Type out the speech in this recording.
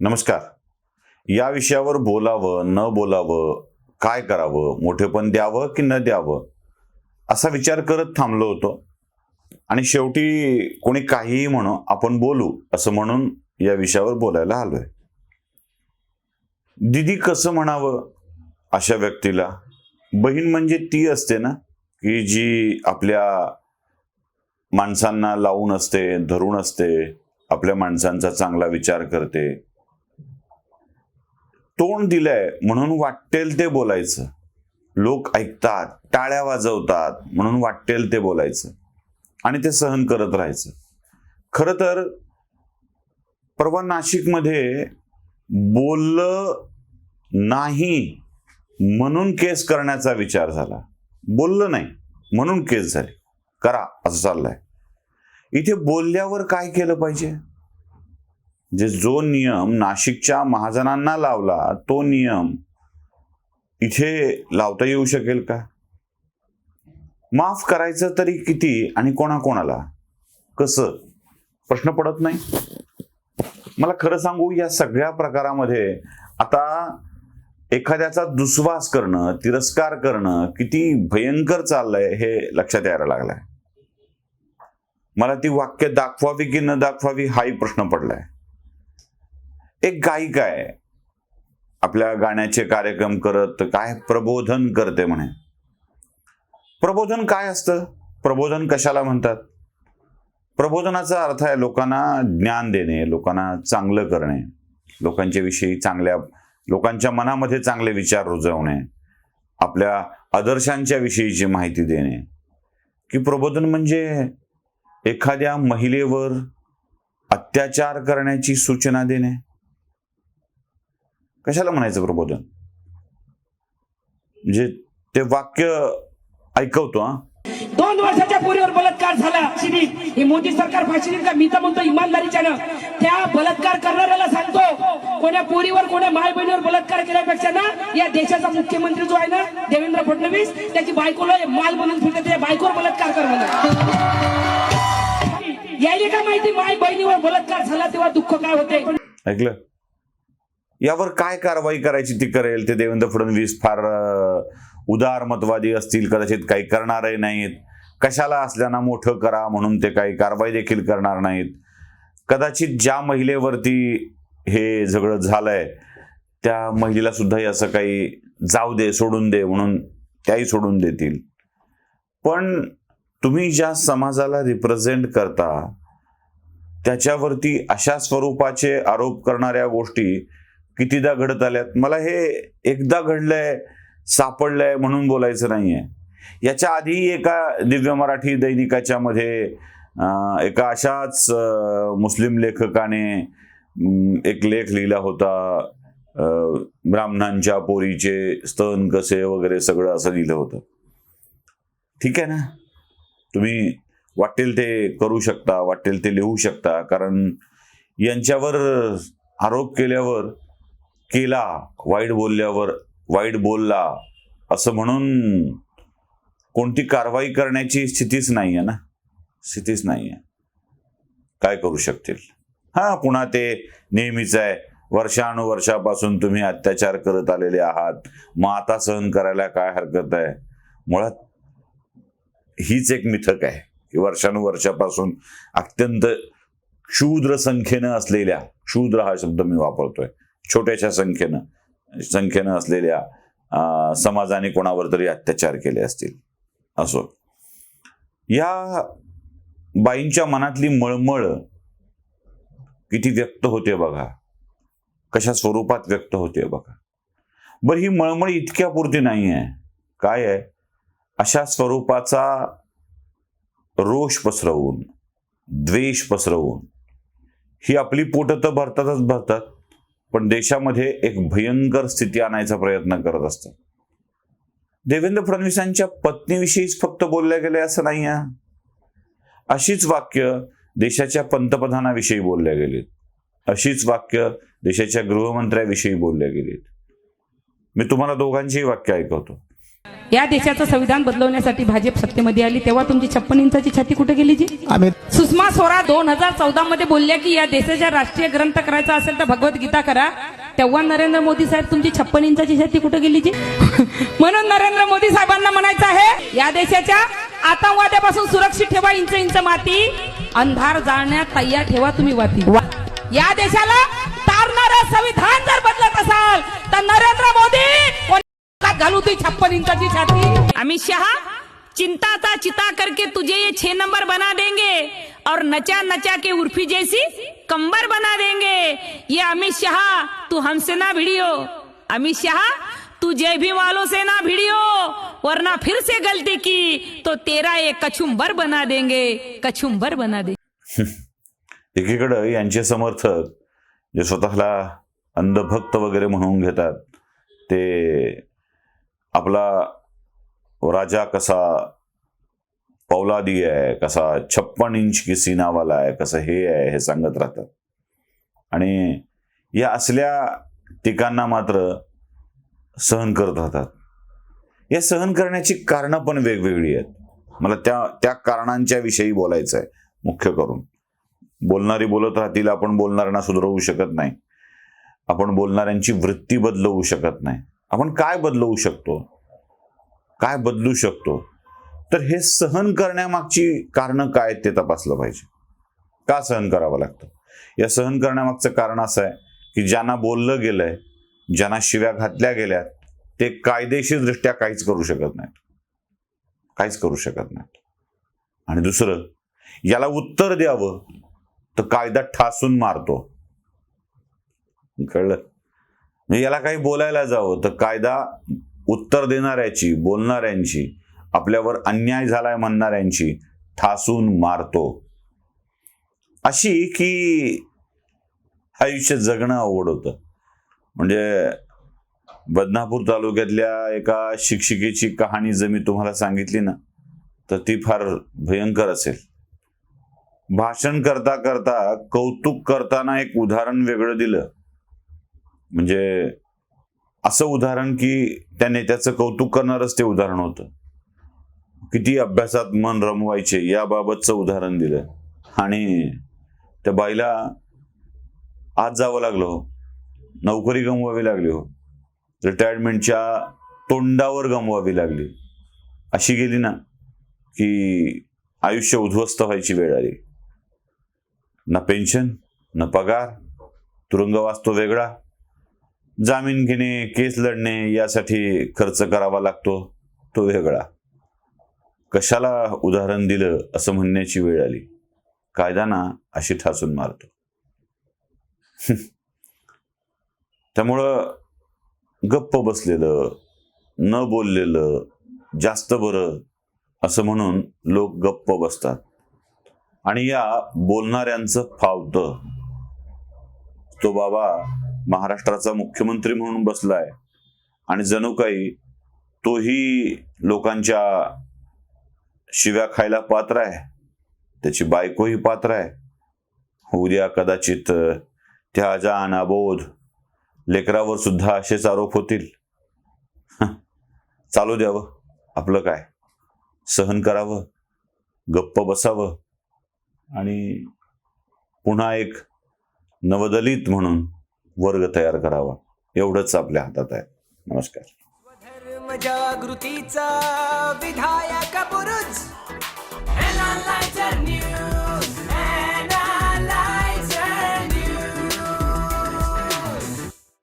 नमस्कार. या विषयावर बोलावं न बोलावं काय करावं मोठेपण द्यावं की न द्यावं असा विचार करत थांबलो होतो. आणि शेवटी कोणी काहीही म्हणो आपण बोलू असं म्हणून या विषयावर बोलायला आलोय. दिदी कसं म्हणावं अशा व्यक्तीला? बहीण म्हणजे ती असते ना की जी आपल्या माणसांना लावून असते धरून असते आपल्या माणसांचा चांगला विचार करते तोंड दिलंय म्हणून वाटेल ते बोलायचं. लोक ऐकतात टाळ्या वाजवतात म्हणून वाटेल ते बोलायचं आणि ते सहन करत राहायचं. खर तर परवा नाशिकमध्ये बोललं नाही म्हणून केस करण्याचा विचार झाला. बोललं नाही म्हणून केस झाली. करा असं चाललंय. इथे बोलल्यावर काय केलं पाहिजे? जे जो नियम नाशिकच्या महाजनांना लावला तो नियम इथे लावता येऊ शकेल का? माफ करायचं तरी किती आणि कोणाकोणाला? कसं? प्रश्न पडत नाही? मला खरं सांगू या सगळ्या प्रकारामध्ये आता एखाद्याचा दुस्वास करणं तिरस्कार करणं किती भयंकर चाललंय हे लक्षात यायला लागलंय. मला ती वाक्य दाखवावी की न दाखवावी हाही प्रश्न पडलाय. एक गायिका आहे. आपल्या गाण्याचे कार्यक्रम करत काय प्रबोधन करते म्हणे. प्रबोधन काय असतं? प्रबोधन कशाला म्हणतात? प्रबोधनाचा अर्थ आहे लोकांना ज्ञान देणे लोकांना चांगलं करणे लोकांच्या विषयी चांगल्या लोकांच्या मनामध्ये चांगले विचार रुजवणे आपल्या आदर्शांच्या विषयीची माहिती देणे. की प्रबोधन म्हणजे एखाद्या महिलेवर अत्याचार करण्याची सूचना देणे कशाला म्हणायचं प्रबोधन? म्हणजे ते वाक्य ऐकवतो हा. दोन वर्षाच्या पोरीवर बलात्कार झाला. ही मोदी सरकार फाशी देईल का? मी तर म्हणतो इमानदारीच्यानं. त्या बलात्कार करणाऱ्याला सांगतो कोण्या पोरीवर कोण्या माय बहिणीवर बलात्कार केल्यापेक्षा ना या देशाचा मुख्यमंत्री जो आहे ना देवेंद्र फडणवीस त्याची बायकोला माल बनवून फिरते त्या बायकोवर बलात्कार कर म्हणा यायले का माहिती माय बहिणीवर बलात्कार झाला तेव्हा दुःख काय होते? ऐकलं? यावर काय कारवाई करायची ती करेल? ते देवेंद्र फडणवीस फार उदारमतवादी असतील कदाचित काही करणारही नाहीत. कशाला असल्याना मोठं करा म्हणून ते काही कारवाई देखील करणार नाहीत. कदाचित ज्या महिलेवरती हे झगडं झालंय त्या महिलेला सुद्धा असं काही जाऊ दे सोडून दे म्हणून त्याही सोडून देतील. पण तुम्ही ज्या समाजाला रिप्रेझेंट करता त्याच्यावरती अशा स्वरूपाचे आरोप करणाऱ्या गोष्टी कितीदा घडत आल्यात? मला हे एकदा घडलंय सापडलंय म्हणून बोलायचं नाहीये. याच्या आधी एका दिव्य मराठी दैनिकाच्या मध्ये एका अशाच मुस्लिम लेखकाने एक लेख लिहिला होता ब्राह्मणांच्या पोरीचे स्तन कसे वगैरे सगळं असं लिहिलं होतं. ठीक आहे ना? तुम्ही वाटेल ते करू शकता वाटेल ते लिहू शकता कारण यांच्यावर आरोप केल्यावर केला वाईट बोलल्यावर वाईट बोलला असं म्हणून कोणती कारवाई करण्याची स्थितीच नाही आहे ना? स्थितीच नाही आहे काय करू शकतील? हा पुन्हा ते नेहमीच आहे. वर्षानुवर्षापासून तुम्ही अत्याचार करत आलेले आहात. मग आता सहन करायला काय हरकत आहे? मुळात हीच एक मिथक आहे. की वर्षानुवर्षापासून अत्यंत क्षुद्र संख्येनं असलेल्या क्षुद्र हा शब्द मी वापरतोय. छोट्याशा संख्येनं संख्येनं असलेल्या अं, समाजाने कोणावर तरी अत्याचार केले असतील? असो. या बाईंच्या मनातली मळमळ किती व्यक्त होते बघा. कशा स्वरूपात व्यक्त होते बघा. बरं ही मळमळ इतक्या पुरती नाही आहे. काय आहे? अशा स्वरूपाचा रोष पसरवून द्वेष पसरवून ही आपली पोटं तर भरतातच भरतात. पण देशामध्ये एक भयंकर स्थिती आणायचा प्रयत्न करत असतात देवेंद्र फडणवीसांच्या पत्नीविषयीच फक्त बोलल्या गेले असं नाही आहे अशीच वाक्य देशाच्या पंतप्रधानाविषयी बोलल्या गेलीत. अशीच वाक्य देशाच्या गृहमंत्र्याविषयी बोलल्या गेलीत. मी तुम्हाला दोघांचीही वाक्य ऐकवतो. या देशाचं संविधान बदलवण्यासाठी भाजप सत्तेमध्ये आली. तेव्हा तुमची छप्पन इंचाची छाती कुठे गेली जी? आम्ही सुषमा स्वराज दोन हजार चौदा मध्ये बोलल्या की या देशाचा राष्ट्रीय ग्रंथ करायचा असेल तर भगवद्गीता करा. तेव्हा नरेंद्र मोदी साहेब तुमची छप्पन इंचाची छाती कुठे गेली जी? म्हणून नरेंद्र मोदी साहेबांना म्हणायचं आहे या देशाच्या आतंकवाद्यापासून सुरक्षित ठेवा इंच इंच माती. अंधार जाळण्यात तयार ठेवा तुम्ही वाती या देशाला तारणारं संविधान जर बदलत असाल तर नरेंद्र मोदी घालू ती छप्पन इंचाची छाती. अमित शाह चिंता था चिता करके तुझे ये छह नंबर बना देंगे और नचा नचा के उर्फी जैसी कंबर बना देंगे। ये अमित शाह तू हमसे ना भिड़ियो। अमित शाह तू जय भी वालों से ना भिड़ियो वरना फिर से गलती की तो तेरा ये कछुम्बर बना देंगे कछुम्बर बना देंगे एकीकडं यांचे समर्थक जे स्वतःला अंधभक्त वगैरे म्हणून घेतात ते आपला राजा कसा पौलादी आहे कसा छप्पन इंच की सीनावाला आहे कसं हे आहे हे सांगत राहतात. आणि या असल्या टीकांना मात्र सहन करत राहतात. या सहन करण्याची कारणं पण वेगवेगळी आहेत. मला त्या त्या कारणांच्या विषयी बोलायचं आहे मुख्य करून. बोलणारी बोलत राहतील आपण बोलणाऱ्यांना सुधरवू शकत नाही. आपण बोलणाऱ्यांची वृत्ती बदलवू शकत नाही. आपण काय बदलवू शकतो? काय बदलू शकतो? तर हे सहन करण्यामागची कारणं काय ते तपासलं पाहिजे. का सहन करावं लागतं? या सहन करण्यामागचं कारण असं आहे की ज्यांना बोललं गेलंय ज्यांना शिव्या घातल्या गेल्यात ते कायदेशीरदृष्ट्या काहीच करू शकत नाहीत. काहीच करू शकत नाहीत. आणि दुसरं याला उत्तर द्यावं तर कायदा ठासून मारतो. कळलं? म्हणजे याला काही बोलायला जावं तर कायदा उत्तर देणाऱ्याची बोलणाऱ्यांची आपल्यावर अन्याय झालाय म्हणणाऱ्यांची ठासून मारतो. अशी की आयुष्य जगणं अवघड होतं. म्हणजे बदनापूर तालुक्यातल्या एका शिक्षिकेची कहाणी जर मी तुम्हाला सांगितली ना तर ती फार भयंकर असेल. भाषण करता करता कौतुक करताना एक उदाहरण वेगळं दिलं. म्हणजे असं उदाहरण की त्या नेत्याचं कौतुक करणारच ते उदाहरण होतं. किती अभ्यासात मन रमवायचे याबाबतचं उदाहरण दिलं. आणि त्या बाईला आज जावं लागलं हो. नोकरी गमवावी लागली हो. रिटायरमेंटच्या तोंडावर गमवावी लागली. अशी गेली ना की आयुष्य उद्ध्वस्त व्हायची वेळ आली. ना पेन्शन ना पगार तुरुंगवास तो वेगळा. जामीन घेणे केस लढणे यासाठी खर्च करावा लागतो तो वेगळा. कशाला उदाहरण दिलं असं म्हणण्याची वेळ आली. कायदा ना अशी ठासून मारतो. त्यामुळं गप्प बसलेलं न बोललेलं जास्त बरं असं म्हणून लोक गप्प बसतात. आणि या बोलणाऱ्यांचं फावतं. तो बाबा महाराष्ट्राचा मुख्यमंत्री म्हणून बसलाय. आणि जणू काही तोही लोकांच्या शिव्या खायला पात्र आहे. त्याची बायकोही पात्र आहे. उद्या कदाचित त्या अजान लेकरावर सुद्धा असेच आरोप होतील. चालू द्यावं. आपलं काय? सहन करावं. गप्प बसावं. आणि पुन्हा एक नवदलित म्हणून वर्ग तयार करावा. एवढंच आपल्या हातात आहे. नमस्कार. धर्म जागृतीचा विधायक बुरुज